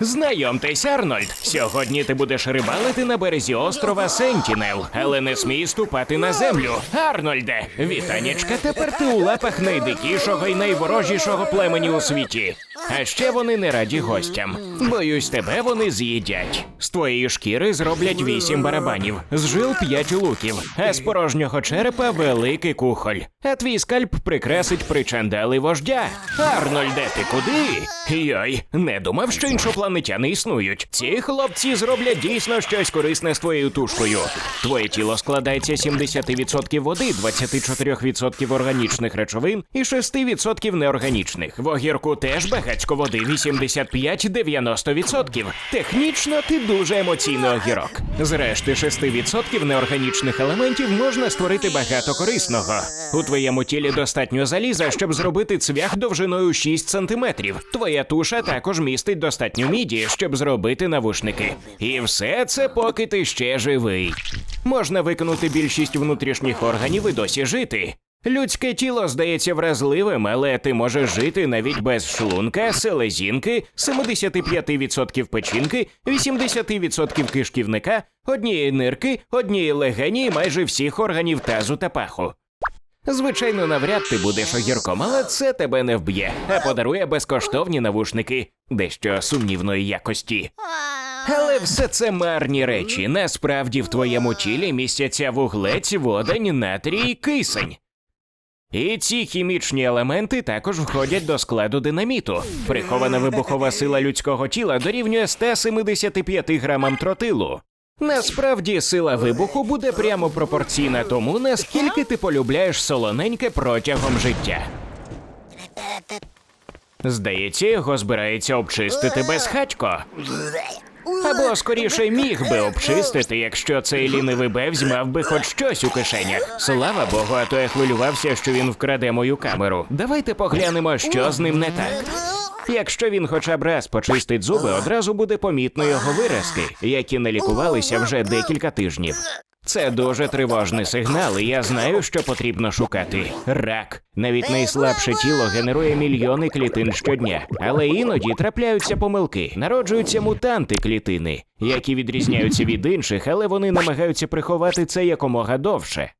Знайомтесь, Арнольд. Сьогодні ти будеш рибалити на березі острова Сентінел, але не смій ступати на землю. Арнольде, вітанечка, тепер ти у лапах найдикішого і найворожішого племені у світі. А ще вони не раді гостям. Боюсь, тебе вони з'їдять. З твоєї шкіри зроблять вісім барабанів, з жил п'ять луків, а з порожнього черепа великий кухоль. А твій скальп прикрасить причандали вождя. Арнольде, ти куди? Йой, не думав, що іншопланетяни існують. Ці хлопці зроблять дійсно щось корисне з твоєю тушкою. Твоє тіло складається 70% води, 24% органічних речовин і 6% неорганічних. В огірку теж багацько води, 85-90%. Технічно ти дуже емоційний огірок. З решти 6% неорганічних елементів можна створити багато корисного. У твоєму тілі достатньо заліза, щоб зробити цвях довжиною 6 см. Твоя туша також містить достатньо міді, щоб зробити навушники. І все це поки ти ще живий. Можна виконати більшість внутрішніх органів і досі жити. Людське тіло здається вразливим, але ти можеш жити навіть без шлунка, селезінки, 75% печінки, 80% кишківника, однієї нирки, однієї легені і майже всіх органів тазу та паху. Звичайно, навряд ти будеш огірком, але це тебе не вб'є, а подарує безкоштовні навушники, дещо сумнівної якості. Але все це марні речі. Насправді в твоєму тілі містяться вуглець, водень, натрій кисень. І ці хімічні елементи також входять до складу динаміту. Прихована вибухова сила людського тіла дорівнює 175 грамам тротилу. Насправді сила вибуху буде прямо пропорційна тому, наскільки ти полюбляєш солоненьке протягом життя. Здається, його збирається обчистити безхатько. Або скоріше міг би обчистити, якщо цей лінивий бевзь мав би хоч щось у кишенях. Слава Богу, а то я хвилювався, що він вкраде мою камеру. Давайте поглянемо, що з ним не так. Якщо він хоча б раз почистить зуби, одразу буде помітно його виразки, які не лікувалися вже декілька тижнів. Це дуже тривожний сигнал, і я знаю, що потрібно шукати. Рак. Навіть найслабше тіло генерує мільйони клітин щодня, але іноді трапляються помилки, народжуються мутанти клітини, які відрізняються від інших, але вони намагаються приховати це якомога довше.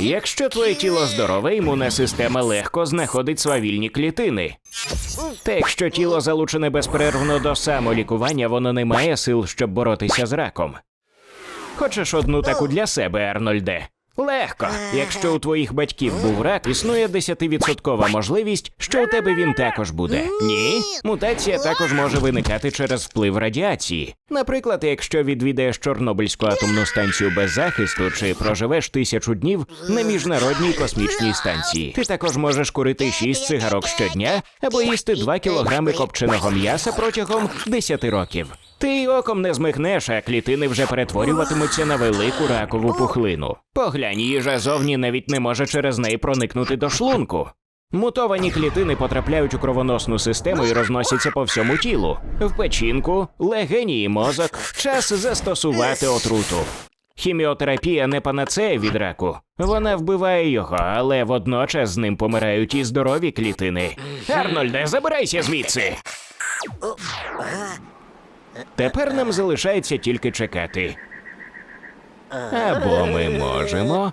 Якщо твоє тіло здорове, імунна система легко знаходить свавільні клітини. Та якщо тіло залучене безперервно до самолікування, воно не має сил, щоб боротися з раком. Хочеш одну таку для себе, Арнольде? Легко. Якщо у твоїх батьків був рак, існує 10% можливість, що у тебе він також буде. Ні, мутація також може виникати через вплив радіації. Наприклад, якщо відвідаєш Чорнобильську атомну станцію без захисту чи проживеш тисячу днів на міжнародній космічній станції. Ти також можеш курити 6 цигарок щодня або їсти 2 кілограми копченого м'яса протягом 10 років. Ти й оком не змихнеш, а клітини вже перетворюватимуться на велику ракову пухлину. Поглянь, їжа зовні навіть не може через неї проникнути до шлунку. Мутовані клітини потрапляють у кровоносну систему і розносяться по всьому тілу. В печінку, легені і мозок. Час застосувати отруту. Хіміотерапія не панацея від раку. Вона вбиває його, але водночас з ним помирають і здорові клітини. Арнольде, забирайся звідси. Тепер нам залишається тільки чекати. Або ми можемо.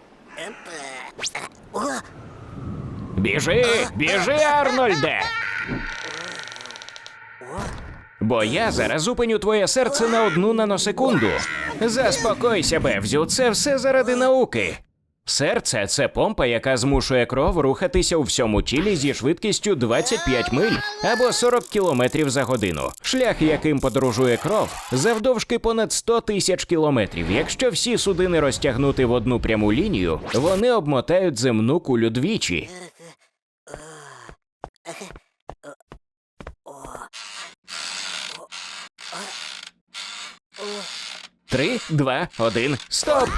Біжи, біжи, Арнольде. Бо я зараз зупиню твоє серце на одну наносекунду. Заспокойся, Бевзю, це все заради науки. Серце це помпа, яка змушує кров рухатися у всьому тілі зі швидкістю 25 миль або 40 кілометрів за годину. Шлях, яким подорожує кров, завдовжки понад 100 тисяч кілометрів. Якщо всі судини розтягнути в одну пряму лінію, вони обмотають земну кулю двічі. Три, два, один, стоп!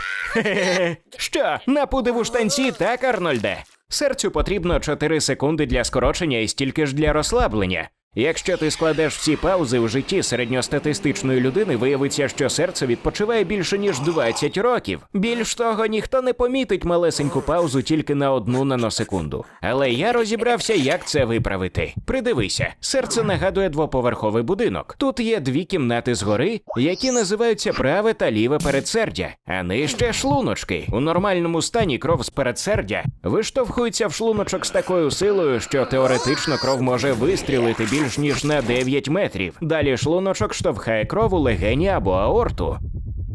Що, напудив у штанці, так, Арнольде? Серцю потрібно 4 секунди для скорочення і стільки ж для розслаблення. Якщо ти складеш всі паузи в житті середньостатистичної людини, виявиться, що серце відпочиває більше ніж 20 років. Більш того, ніхто не помітить малесеньку паузу тільки на одну наносекунду. Але я розібрався, як це виправити. Придивися, серце нагадує двоповерховий будинок. Тут є дві кімнати згори, які називаються праве та ліве передсердя, а нижче шлуночки. У нормальному стані кров з передсердя виштовхується в шлуночок з такою силою, що теоретично кров може вистрілити більш ніж на 9 метрів. Далі шлуночок штовхає кров у легені або аорту.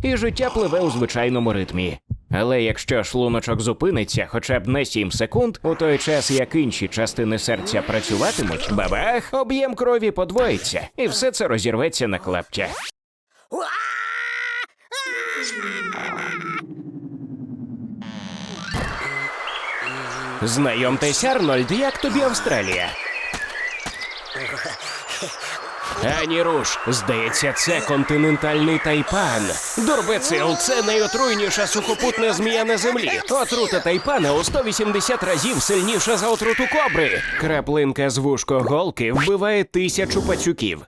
І життя пливе у звичайному ритмі. Але якщо шлуночок зупиниться хоча б на 7 секунд, у той час як інші частини серця працюватимуть, бабах, об'єм крові подвоїться, і все це розірветься на клаптя. Знайомтесь, Арнольд, як тобі Австралія? Ані руш, здається, це континентальний тайпан. Дорбецил це найотруйніша сухопутна змія на землі. Отрута тайпана у 180 разів сильніша за отруту кобри. Краплинка з вушкоголки вбиває тисячу пацюків.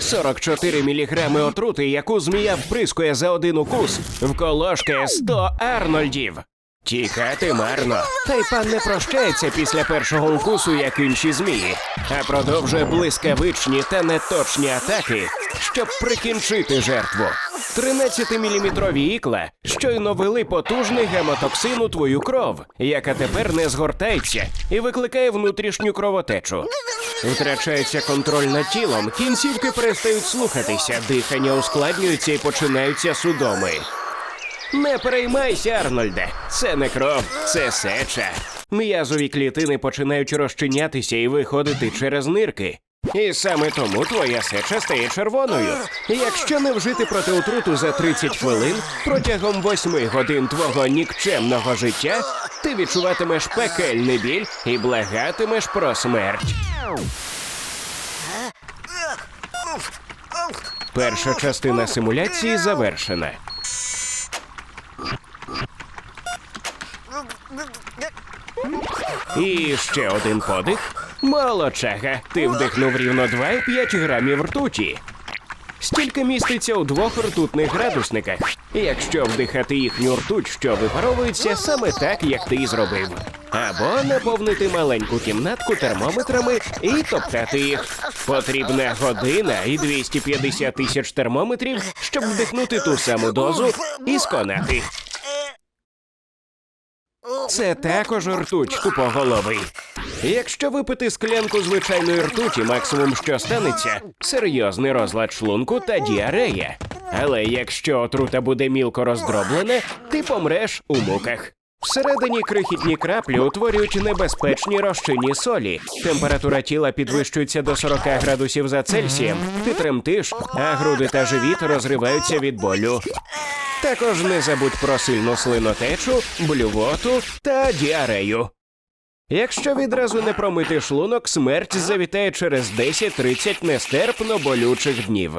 44 міліграми отрути, яку змія вприскує за один укус, вколошкає 100 арнольдів. Тікати марно. Тайпан не прощається після першого укусу, як інші змії, а продовжує блискавичні та неточні атаки, щоб прикінчити жертву. 13-міліметрові ікла щойно вели потужний гемотоксин у твою кров, яка тепер не згортається і викликає внутрішню кровотечу. Втрачається контроль над тілом, кінцівки перестають слухатися, дихання ускладнюється і починаються судоми. Не переймайся, Арнольде. Це не кров, це сеча. М'язові клітини починають розчинятися і виходити через нирки. І саме тому твоя сеча стає червоною. Якщо не вжити проти отруту за 30 хвилин протягом 8 годин твого нікчемного життя, ти відчуватимеш пекельний біль і благатимеш про смерть. Перша частина симуляції завершена. І ще один подих. Молодчага, ти вдихнув рівно 2,5 грамів ртуті. Стільки міститься у двох ртутних градусниках. Якщо вдихати їхню ртуть, що випаровується саме так, як ти зробив. Або наповнити маленьку кімнатку термометрами і топтати їх. Потрібна година і 250 тисяч термометрів, щоб вдихнути ту саму дозу і сконати. Це також ртуть тупоголовий. Якщо випити склянку звичайної ртуті, максимум, що станеться, серйозний розлад шлунку та діарея. Але якщо отрута буде мілко роздроблена, ти помреш у муках. Всередині крихітні краплі утворюють небезпечні розчинні солі. Температура тіла підвищується до 40 градусів за Цельсієм. Ти тремтиш, а груди та живіт розриваються від болю. Також не забудь про сильну слинотечу, блювоту та діарею. Якщо відразу не промити шлунок, смерть завітає через 10-30 нестерпно болючих днів.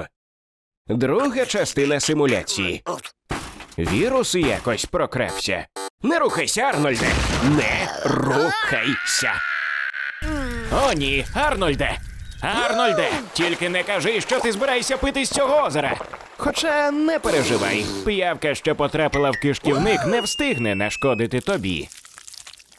Друга частина симуляції. Вірус якось прокрався. Не рухайся, Арнольде! Не рухайся! О, ні, Арнольде! Арнольде! Тільки не кажи, що ти збираєшся пити з цього озера. Хоча не переживай, п'явка, що потрапила в кишківник, не встигне нашкодити тобі.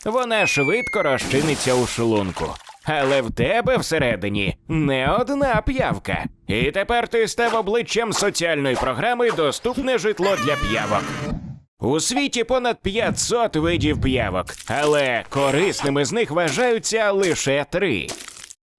Вона швидко розчиниться у шлунку. Але в тебе всередині не одна п'явка. І тепер ти став обличчям соціальної програми Доступне житло для п'явок. У світі понад 500 видів п'явок, але корисними з них вважаються лише три.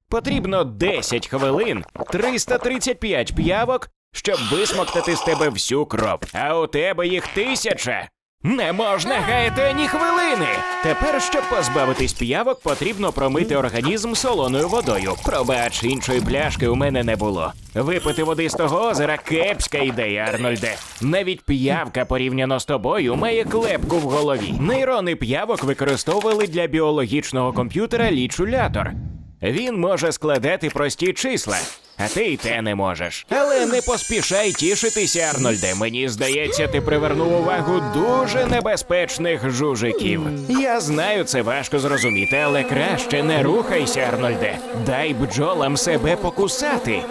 Потрібно 10 хвилин, 335 п'явок, щоб висмоктати з тебе всю кров. А у тебе їх тисяча. Не можна гаяти ані хвилини. Тепер, щоб позбавитись п'явок, потрібно промити організм солоною водою. Пробач, іншої пляшки у мене не було. Випити води з того озера кепська ідея, Арнольде. Навіть п'явка порівняно з тобою має клепку в голові. Нейрони п'явок використовували для біологічного комп'ютера лічулятор. Він може складати прості числа, а ти й те не можеш. Але не поспішай тішитися, Арнольде. Мені здається, ти привернув увагу дуже небезпечних жужиків. Я знаю, це важко зрозуміти, але краще не рухайся, Арнольде. Дай бджолам себе покусати.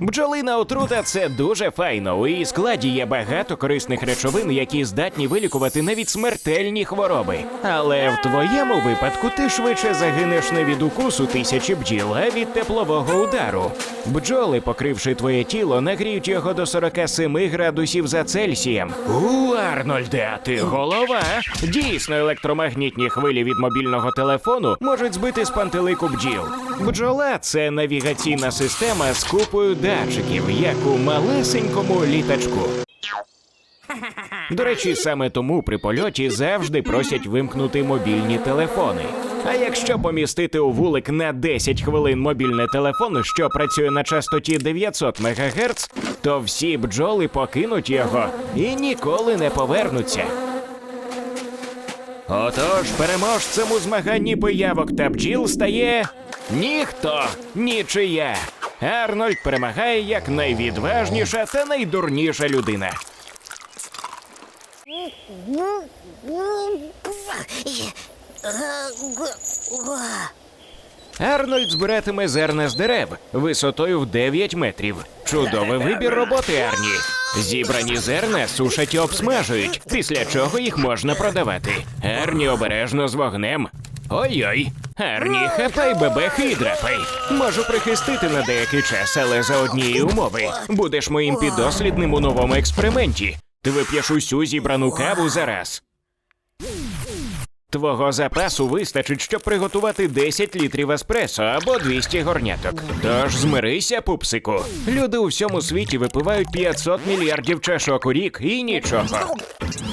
Бджолина отрута це дуже файно. У її складі є багато корисних речовин, які здатні вилікувати навіть смертельні хвороби. Але в твоєму випадку ти швидше загинеш не від укусу тисячі бджіл, а від теплового удару. Бджоли, покривши твоє тіло, нагріють його до 47 градусів за Цельсієм. У, Арнольде, а ти голова. Дійсно, електромагнітні хвилі від мобільного телефону можуть збити з пантелику бджіл. Бджола це навігаційна система з купою датчиків, як у малесенькому літачку. До речі, саме тому при польоті завжди просять вимкнути мобільні телефони. А якщо помістити у вулик на 10 хвилин мобільний телефон, що працює на частоті 900 МГц, то всі бджоли покинуть його і ніколи не повернуться. Отож, переможцем у змаганні пиявок та бджіл стає ніхто, нічия. Арнольд перемагає як найвідважніша та найдурніша людина. Арнольд збиратиме зерна з дерев висотою в 9 метрів. Чудовий вибір роботи, Арні. Зібрані зерна сушать і обсмажують, після чого їх можна продавати. Арні обережно з вогнем. Ой-ой, гарні хапай бебехи і. Можу прихистити на деякий час, але за однієї умови. Будеш моїм підослідним у новому експерименті. Ти вип'єш усю зібрану каву за раз. Твого запасу вистачить, щоб приготувати 10 літрів еспресо або 200 горняток. Тож змирися, пупсику. Люди у всьому світі випивають 500 мільярдів чашок у рік і нічого.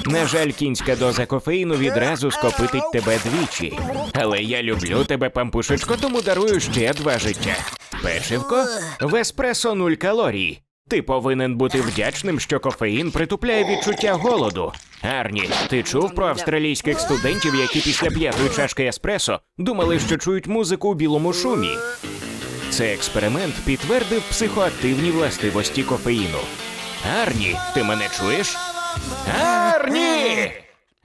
На жаль, кінська доза кофеїну відразу скопитить тебе двічі. Але я люблю тебе, пампушечко, тому дарую ще два життя. Печивко в еспресо нуль калорій. Ти повинен бути вдячним, що кофеїн притупляє відчуття голоду. Арні, ти чув про австралійських студентів, які після п'ятої чашки еспресо думали, що чують музику у білому шумі. Цей експеримент підтвердив психоактивні властивості кофеїну. Арні, ти мене чуєш? Арні!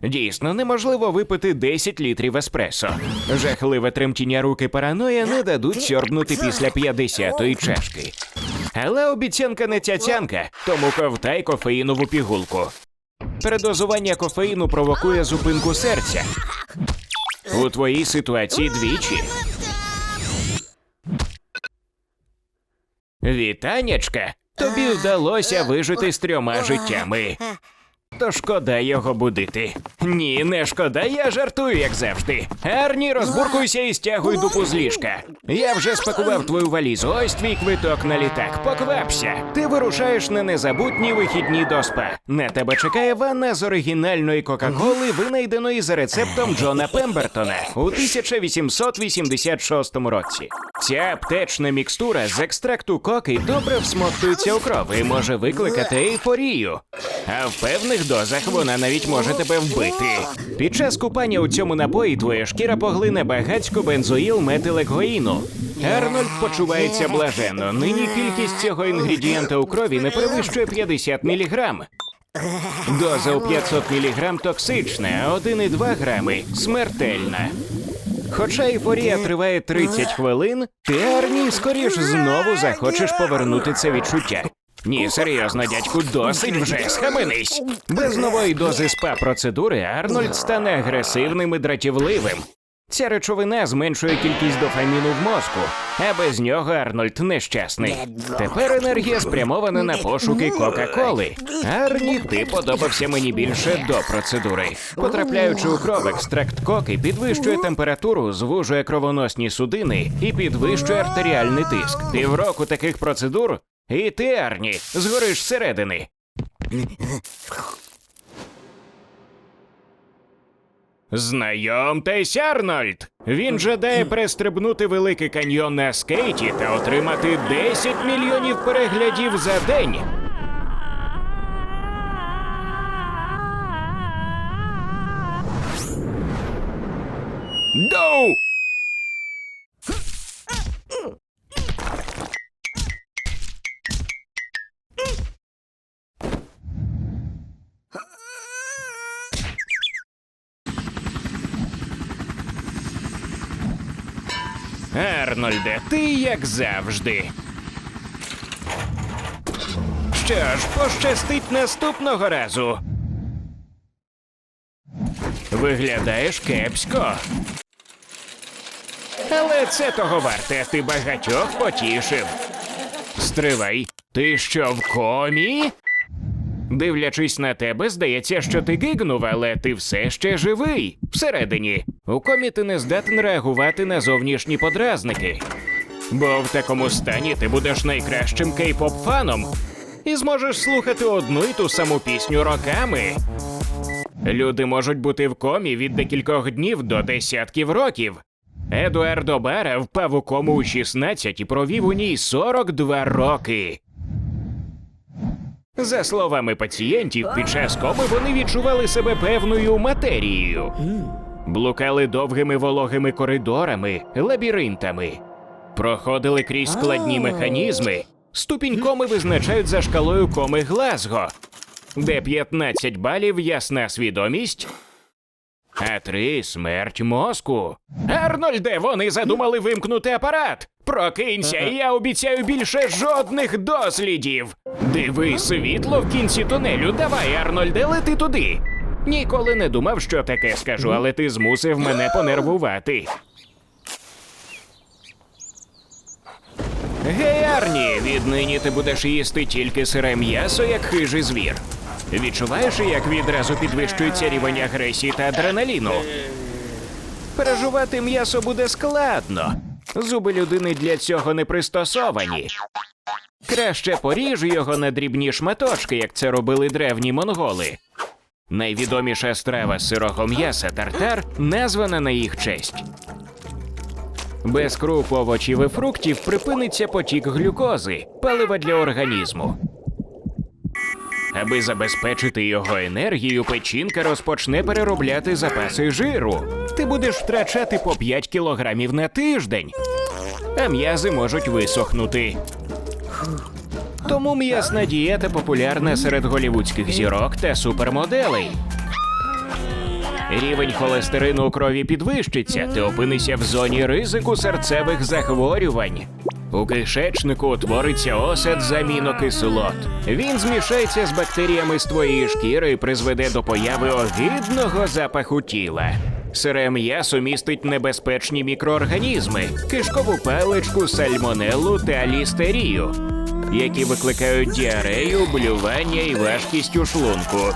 Дійсно, неможливо випити 10 літрів еспресо. Жахливе тремтіння руки параноя не дадуть сьорбнути після 50-ї чашки. Але обіцянка не цяцянка, тому ковтай кофеїнову пігулку. Передозування кофеїну провокує зупинку серця. У твоїй ситуації двічі. Вітанячка, тобі вдалося вижити з трьома життями. То шкода його будити. Ні, не шкода, я жартую, як завжди. Арні, розбуркуйся і стягуй дупу з ліжка. Я вже спакував твою валізу. Ось твій квиток на літак. Поквапся. Ти вирушаєш на незабутні вихідні до спа. На тебе чекає ванна з оригінальної Кока-Коли, винайденої за рецептом Джона Пембертона у 1886 році. Ця аптечна мікстура з екстракту коки добре всмоктується у кров і може викликати ейфорію. А в певних дозах вона навіть може тебе вбити. Під час купання у цьому напої твоя шкіра поглине багацько бензоїл метилекоїну. Арнольд почувається блаженно. Нині кількість цього інгредієнта у крові не перевищує 50 мг. Доза у 500 мг токсична, а 1,2 грами смертельна. Хоча ейфорія триває 30 хвилин, ти Арні скоріш знову захочеш повернути це відчуття. Ні, серйозно, дядьку, досить вже схаменись. Без нової дози спа-процедури Арнольд стане агресивним і дратівливим. Ця речовина зменшує кількість дофаміну в мозку, а без нього Арнольд нещасний. Тепер енергія спрямована на пошуки Кока-Коли. Арні, ти подобався мені більше до процедури. Потрапляючи у кров, екстракт коки підвищує температуру, звужує кровоносні судини і підвищує артеріальний тиск. Півроку таких процедур, і ти, Арні, згориш зсередини. Знайомтесь, Арнольд! Він жадає перестрибнути великий каньйон на скейті та отримати 10 мільйонів переглядів за день. Арнольде, ти як завжди. Що ж, пощастить наступного разу. Виглядаєш кепсько. Але це того варте, ти багатьох потішив. Стривай, ти що в комі? Дивлячись на тебе, здається, що ти гигнув, але ти все ще живий. Всередині. У комі ти не здатен реагувати на зовнішні подразники. Бо в такому стані ти будеш найкращим кей-поп фаном і зможеш слухати одну і ту саму пісню роками. Люди можуть бути в комі від декількох днів до десятків років. Едуардо Бара впав у кому у 16 і провів у ній 42 роки. За словами пацієнтів, під час коми вони відчували себе певною матерією. Блукали довгими вологими коридорами, лабіринтами, проходили крізь складні механізми. Ступінь коми визначають за шкалою коми Глазго, де 15 балів ясна свідомість, а три смерть мозку. Арнольде, вони задумали вимкнути апарат. Прокинься, і я обіцяю більше жодних дослідів. Диви світло в кінці тунелю. Давай, Арнольде, лети туди. Ніколи не думав, що таке скажу, але ти змусив мене понервувати. Гей, Арні, віднині ти будеш їсти тільки сире м'ясо, як хижий звір. Відчуваєш, як відразу підвищується рівень агресії та адреналіну? Пережувати м'ясо буде складно. Зуби людини для цього не пристосовані. Краще поріж його на дрібні шматочки, як це робили древні монголи. Найвідоміша страва сирого м'яса тартар названа на їх честь. Без круп, овочів і фруктів припиниться потік глюкози, палива для організму. Аби забезпечити його енергію, печінка розпочне переробляти запаси жиру. Ти будеш втрачати по 5 кілограмів на тиждень, а м'язи можуть висохнути. Тому м'ясна дієта популярна серед голівудських зірок та супермоделей. Рівень холестерину у крові підвищиться, ти опинишся в зоні ризику серцевих захворювань. У кишечнику утвориться осад з амінокислот. Він змішається з бактеріями з твоєї шкіри і призведе до появи огидного запаху тіла. Сире м'ясо містить небезпечні мікроорганізми, кишкову паличку, сальмонеллу та лістерію, які викликають діарею, блювання і важкість у шлунку.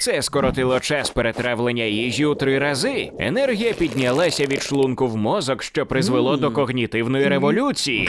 Це скоротило час перетравлення їжі у три рази. Енергія піднялася від шлунку в мозок, що призвело до когнітивної революції.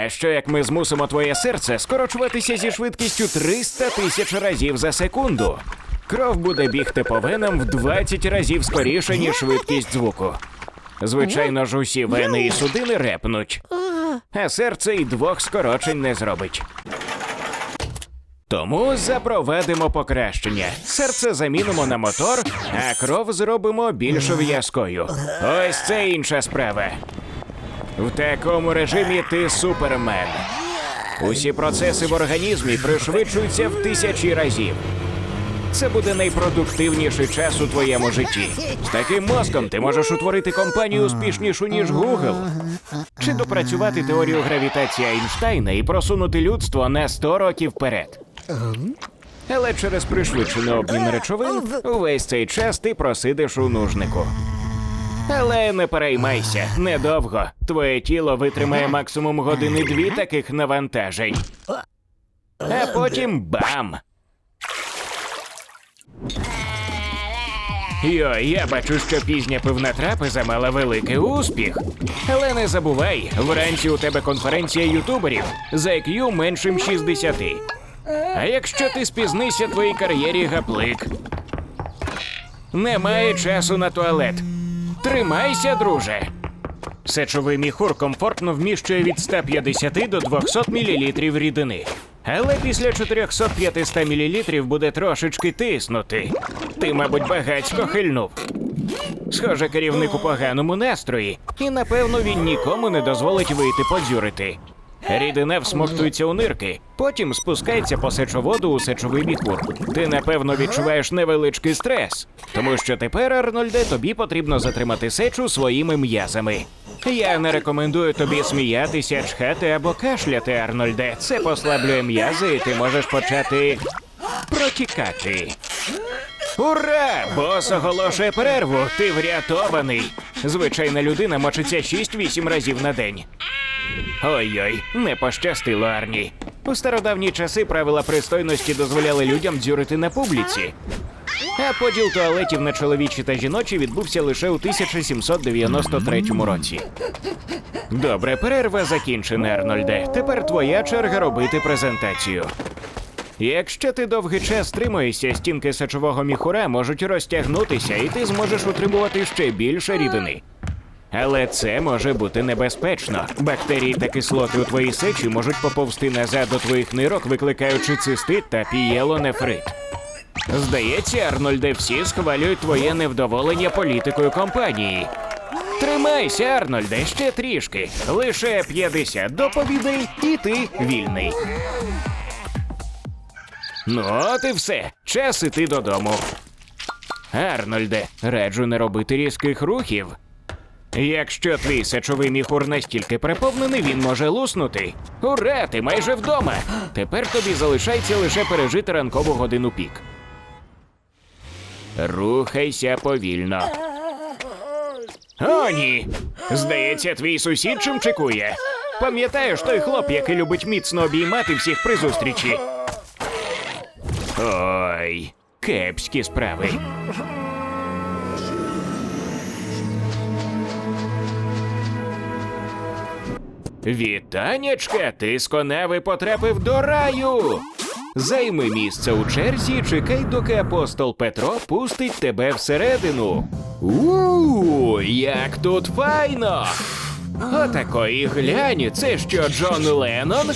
А що як ми змусимо твоє серце скорочуватися зі швидкістю 300 тисяч разів за секунду? Кров буде бігти по венам в 20 разів скоріше, ніж швидкість звуку. Звичайно ж, усі вени і судини репнуть, а серце і двох скорочень не зробить. Тому запровадимо покращення. Серце замінимо на мотор, а кров зробимо більш в'язкою. Ось це інша справа. В такому режимі ти супермен. Усі процеси в організмі пришвидшуються в тисячі разів. Це буде найпродуктивніший час у твоєму житті. З таким мозком ти можеш утворити компанію успішнішу, ніж Google. Чи допрацювати теорію гравітації Айнштайна і просунути людство на 100 років вперед. Але через пришвидшений обмін речовин увесь цей час ти просидиш у нужнику. Але не переймайся, недовго. Твоє тіло витримає максимум години дві таких навантажень. А потім бам! Йой, я бачу, що пізня пивна трапеза мала великий успіх. Але не забувай, вранці у тебе конференція ютуберів за IQ меншим 60. А якщо ти спізнися твоїй кар'єрі гаплик. Немає часу на туалет. Тримайся, друже. Сечовий міхур комфортно вміщує від 150 до 200 мл рідини. Але після 400-500 мл буде трошечки тиснути. Ти, мабуть, багацько хильнув. Схоже, керівник у поганому настрої, і напевно він нікому не дозволить вийти подзюрити. Рідина всмоктується у нирки, потім спускається по сечоводу у сечовий міхур. Ти напевно відчуваєш невеличкий стрес, тому що тепер, Арнольде, тобі потрібно затримати сечу своїми м'язами. Я не рекомендую тобі сміятися, чхати або кашляти, Арнольде. Це послаблює м'язи, і ти можеш почати протікати. Ура! Бос оголошує перерву. Ти врятований. Звичайна людина мочиться 6-8 разів на день. Ой-ой, не пощастило Арні. У стародавні часи правила пристойності дозволяли людям дзюрити на публіці. А поділ туалетів на чоловічі та жіночі відбувся лише у 1793 році. Добре, перерва закінчена, Арнольде. Тепер твоя черга робити презентацію. Якщо ти довгий час стримуєшся, стінки сечового міхура можуть розтягнутися, і ти зможеш утримувати ще більше рідини. Але це може бути небезпечно. Бактерії та кислоти у твоїй сечі можуть поповзти назад до твоїх нирок, викликаючи цистит та пієлонефрит. Здається, Арнольде, всі схвалюють твоє невдоволення політикою компанії. Тримайся, Арнольде, ще трішки. Лише 50 доповідей, і ти вільний. Ну, от і все. Час іти додому. Арнольде, раджу не робити різких рухів. Якщо твій сечовий міхур настільки переповнений, він може луснути. Ура, ти майже вдома. Тепер тобі залишається лише пережити ранкову годину пік. Рухайся повільно. О, ні. Здається, твій сусід чим чекує. Пам'ятаєш той хлоп, який любить міцно обіймати всіх при зустрічі? Ой, кепські справи. Вітанячка, ти з коневи потрапив до раю. Займи місце у черзі, і чекай, доки апостол Петро пустить тебе всередину. У, як тут файно! Отакої глянь, це що Джон Леннон?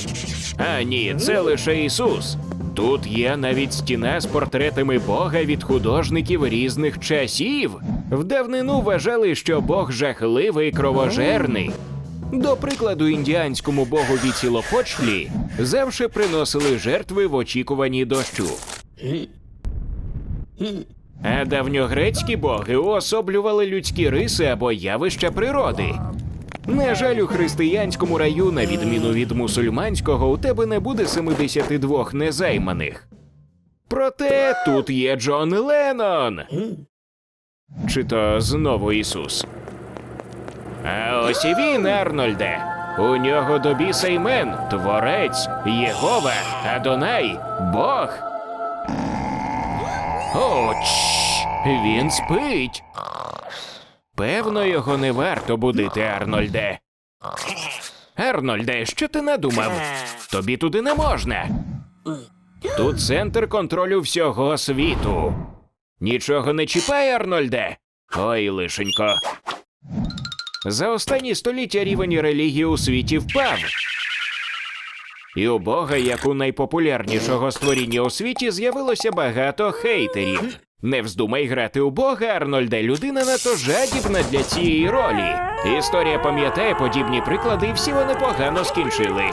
А ні, це лише Ісус. Тут є навіть стіна з портретами Бога від художників різних часів. В давнину вважали, що Бог жахливий і кровожерний. До прикладу, індіанському богу Віцілопочлі завше приносили жертви в очікуванні дощу. А давньогрецькі боги уособлювали людські риси або явища природи. На жаль, у християнському раю, на відміну від мусульманського, у тебе не буде 72 незайманих. Проте тут є Джон Леннон. Чи то знову Ісус? А ось і він, Арнольде. У нього до біса імен Творець, Єгова, Адонай, Бог. О, чш, він спить. Певно, його не варто будити, Арнольде. Арнольде, що ти надумав? Тобі туди не можна. Тут центр контролю всього світу. Нічого не чіпай, Арнольде. Ой, лишенько. За останні століття рівень релігії у світі впав. І у Бога, як у найпопулярнішого створіння у світі, з'явилося багато хейтерів. Не вздумай грати у Бога, Арнольде, людина надто жадібна для цієї ролі. Історія пам'ятає подібні приклади, і всі вони погано скінчили.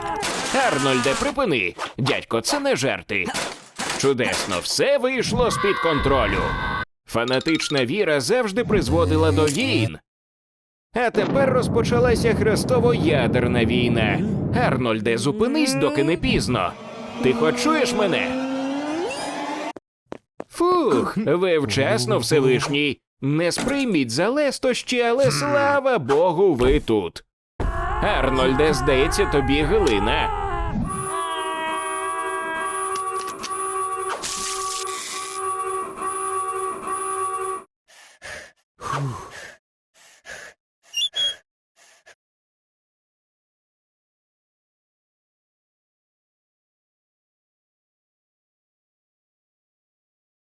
Арнольде, припини. Дядько, це не жарти. Чудесно, все вийшло з-під контролю. Фанатична віра завжди призводила до війн. А тепер розпочалася хрестово-ядерна війна. Арнольде, зупинись, доки не пізно. Ти хоч чуєш мене? Фух, ви вчасно, Всевишній. Не сприйміть за лестощі, але слава Богу, ви тут. Арнольде, здається, тобі глина.